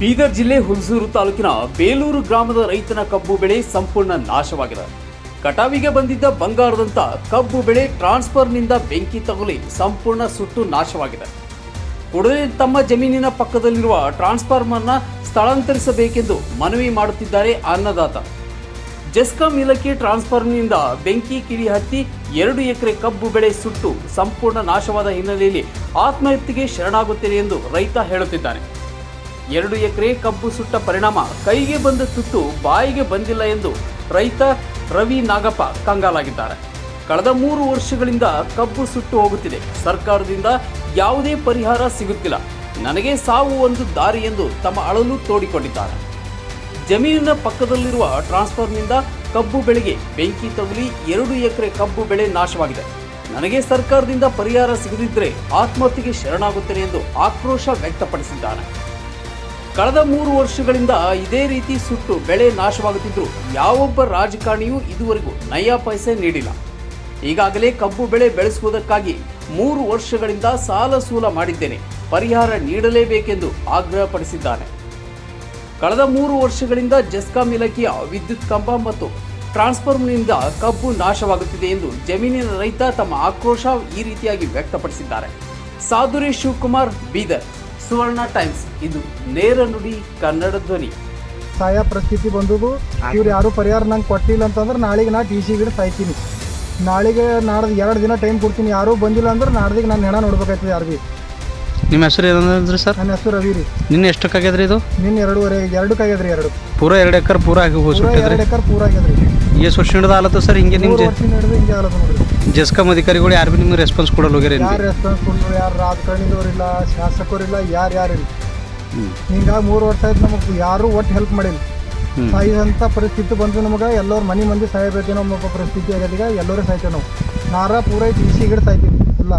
ಬೀದರ್ ಜಿಲ್ಲೆ ಹುಲ್ಸೂರು ತಾಲೂಕಿನ ಬೇಲೂರು ಗ್ರಾಮದ ರೈತನ ಕಬ್ಬು ಬೆಳೆ ಸಂಪೂರ್ಣ ನಾಶವಾಗಿದೆ. ಕಟಾವಿಗೆ ಬಂದಿದ್ದ ಬಂಗಾರದಂತ ಕಬ್ಬು ಬೆಳೆ ಟ್ರಾನ್ಸ್ಫರ್ನಿಂದ ಬೆಂಕಿ ತಗುಲಿ ಸಂಪೂರ್ಣ ಸುಟ್ಟು ನಾಶವಾಗಿದೆ. ಕೂಡಲೇ ತಮ್ಮ ಜಮೀನಿನ ಪಕ್ಕದಲ್ಲಿರುವ ಟ್ರಾನ್ಸ್ಫಾರ್ಮರ್ನ ಸ್ಥಳಾಂತರಿಸಬೇಕೆಂದು ಮನವಿ ಮಾಡುತ್ತಿದ್ದಾರೆ ಅನ್ನದಾತ. ಜೆಸ್ಕಾಂ ಇಲಾಖೆ ಟ್ರಾನ್ಸ್ಫಾರ್ಮರ್ನಿಂದ ಬೆಂಕಿ ಕಿಡಿ ಹತ್ತಿ ಎರಡು ಎಕರೆ ಕಬ್ಬು ಬೆಳೆ ಸುಟ್ಟು ಸಂಪೂರ್ಣ ನಾಶವಾದ ಹಿನ್ನೆಲೆಯಲ್ಲಿ ಆತ್ಮಹತ್ಯೆಗೆ ಶರಣಾಗುತ್ತೇನೆ ಎಂದು ರೈತ ಹೇಳುತ್ತಿದ್ದಾನೆ. ಎರಡು ಎಕರೆ ಕಬ್ಬು ಸುಟ್ಟ ಪರಿಣಾಮ ಕೈಗೆ ಬಂದ ತುತ್ತು ಬಾಯಿಗೆ ಬಂದಿಲ್ಲ ಎಂದು ರೈತ ರವಿ ನಾಗಪ್ಪ ಕಂಗಾಲಾಗಿದ್ದಾರೆ. ಕಳೆದ ಮೂರು ವರ್ಷಗಳಿಂದ ಕಬ್ಬು ಸುಟ್ಟು ಹೋಗುತ್ತಿದೆ. ಸರ್ಕಾರದಿಂದ ಯಾವುದೇ ಪರಿಹಾರ ಸಿಗುತ್ತಿಲ್ಲ. ನನಗೆ ಸಾವು ಒಂದು ದಾರಿ ಎಂದು ತಮ್ಮ ಅಳಲು ತೋಡಿಕೊಂಡಿದ್ದಾರೆ. ಜಮೀನಿನ ಪಕ್ಕದಲ್ಲಿರುವ ಟ್ರಾನ್ಸ್ಫರ್ನಿಂದ ಕಬ್ಬು ಬೆಳೆಗೆ ಬೆಂಕಿ ತಗುಲಿ ಎರಡು ಎಕರೆ ಕಬ್ಬು ಬೆಳೆ ನಾಶವಾಗಿದೆ. ನನಗೆ ಸರ್ಕಾರದಿಂದ ಪರಿಹಾರ ಸಿಗದಿದ್ದರೆ ಆತ್ಮಹತ್ಯೆಗೆ ಶರಣಾಗುತ್ತೇನೆ ಎಂದು ಆಕ್ರೋಶ ವ್ಯಕ್ತಪಡಿಸಿದ್ದಾನೆ ಕಳೆದ ಮೂರು ವರ್ಷಗಳಿಂದ ಇದೇ ರೀತಿ ಸುಟ್ಟು ಬೆಳೆ ನಾಶವಾಗುತ್ತಿದ್ದರೂ ಯಾವೊಬ್ಬ ರಾಜಕಾರಣಿಯೂ ಇದುವರೆಗೂ ನಯಾ ಪೈಸೆ ನೀಡಿಲ್ಲ. ಈಗಾಗಲೇ ಕಬ್ಬು ಬೆಳೆ ಬೆಳೆಸುವುದಕ್ಕಾಗಿ ಮೂರು ವರ್ಷಗಳಿಂದ ಸಾಲ ಸೂಲ ಮಾಡಿದ್ದೇನೆ, ಪರಿಹಾರ ನೀಡಲೇಬೇಕೆಂದು ಆಗ್ರಹಪಡಿಸಿದ್ದಾನೆ. ಕಳೆದ ಮೂರು ವರ್ಷಗಳಿಂದ ಜೆಸ್ಕಾಂ ಇಲಾಖೆಯ ವಿದ್ಯುತ್ ಕಂಬ ಮತ್ತು ಟ್ರಾನ್ಸ್ಫಾರ್ಮರ್ನಿಂದ ಕಬ್ಬು ನಾಶವಾಗುತ್ತಿದೆ ಎಂದು ಜಮೀನಿನ ರೈತ ತಮ್ಮ ಆಕ್ರೋಶ ಈ ರೀತಿಯಾಗಿ ವ್ಯಕ್ತಪಡಿಸಿದ್ದಾರೆ. ಸಾಧುರಿ ಶಿವಕುಮಾರ್, ಬೀದರ್. ಸುವರ್ಣ ಟೈಮ್ಸ್. ಇದು ನೇರ ನುಡಿ ಕನ್ನಡ ಧ್ವನಿ. ಸಾಯ ಪರಿಸ್ಥಿತಿ ಬಂದದು ಇವ್ರು ಯಾರು ಪರಿಹಾರ ನಂಗೆ ಕೊಟ್ಟಿಲ್ಲ ಅಂತಂದ್ರೆ ನಾಳೆಗೆ ನಾ ಟಿ ಸಿ ಗಿಡ ಸಾಯ್ತೀನಿ. ನಾಳೆಗೆ ನಾಡ್ದು ಎರಡು ದಿನ ಟೈಮ್ ಕೊಡ್ತೀನಿ. ಯಾರೂ ಬಂದಿಲ್ಲ ಅಂದ್ರೆ ನಾಡ್ದಿಗೆ ನಾನು ಹೆಣ ನೋಡ್ಬೇಕಾಯ್ತದೆ ಯಾರು ಭೀ ನಿಮ್ಮ ಹೆಸರು ಏನಂದ್ರಿ ಸರ್? ನನ್ನ ಹೆಸರು ರವಿ ರೀ. ನಿನ್ನೆ ಎಷ್ಟಕ್ಕಾಗ್ಯದ್ರಿ ಇದು? ನಿನ್ನ ಎರಡೂವರೆ ಎರಡು ಕಾಗ್ಯದ್ರಿ ಎರಡು. ಪೂರ ಎರಡು ಎಕರೆ ಪೂರ ಆಗಿ ಪೂರ ಹೋಗ್ಸುಟ್ಟಿದ್ರಿ ಎರಡು ಎಕರ್ ಪೂರ ಆಗ್ಯದ್ರಿ. ಎಷ್ಟು ವರ್ಷ ಹಿಡಿದ ಆಲತ್ತು ಸರ್ ಹಿಂಗೆ ಮೂರು ನಿಮ್ಮ ವರ್ಷ ಹಿಡಿದು ಹಿಂಗೆ ಆಗಲ್ಲ ನೋಡ್ರಿ. ಜೆಸ್ಕಾಂ ಅಧಿಕಾರಿಗಳು ಯಾರು ಭೀ ನಿಮ್ಗೆ ರೆಸ್ಪಾನ್ಸ್ ಕೊಡಲ್ಲ ಹೋಗ್ಯಾರ ಯಾರು ರೆಸ್ಪಾನ್ಸ್ ಕೊಡ್ರು ಯಾರು ರಾಜಕಾರಣಿದವ್ರಿಲ್ಲ ಶಾಸಕರಿಲ್ಲ ಯಾರು ಯಾರಿಲ್ಲ ಹ್ಞೂ ಹಿಂಗಾಗಿ ಮೂರು ವರ್ಷ ಆಯ್ತು ನಮಗೆ ಯಾರೂ ಒಟ್ಟು ಹೆಲ್ಪ್ ಮಾಡಿಲ್ಲ. ಸಾಯಿದಂಥ ಪರಿಸ್ಥಿತಿ ಬಂದು ನಮಗೆ ಎಲ್ಲರ ಮನೆ ಮಂದಿ ಸಾಯಬೇಕೇನೋ ನಮ್ಮ ಪರಿಸ್ಥಿತಿ ಆಗ್ಯದ ಈಗ ಎಲ್ಲರೂ ಸಾಯ್ತೇವೆ ನಾವು. ನಾರ ಪೂರ ಟಿ ಸಿ ಗಿಡ ಸಾಯ್ತೀವಿ ಇಲ್ಲ.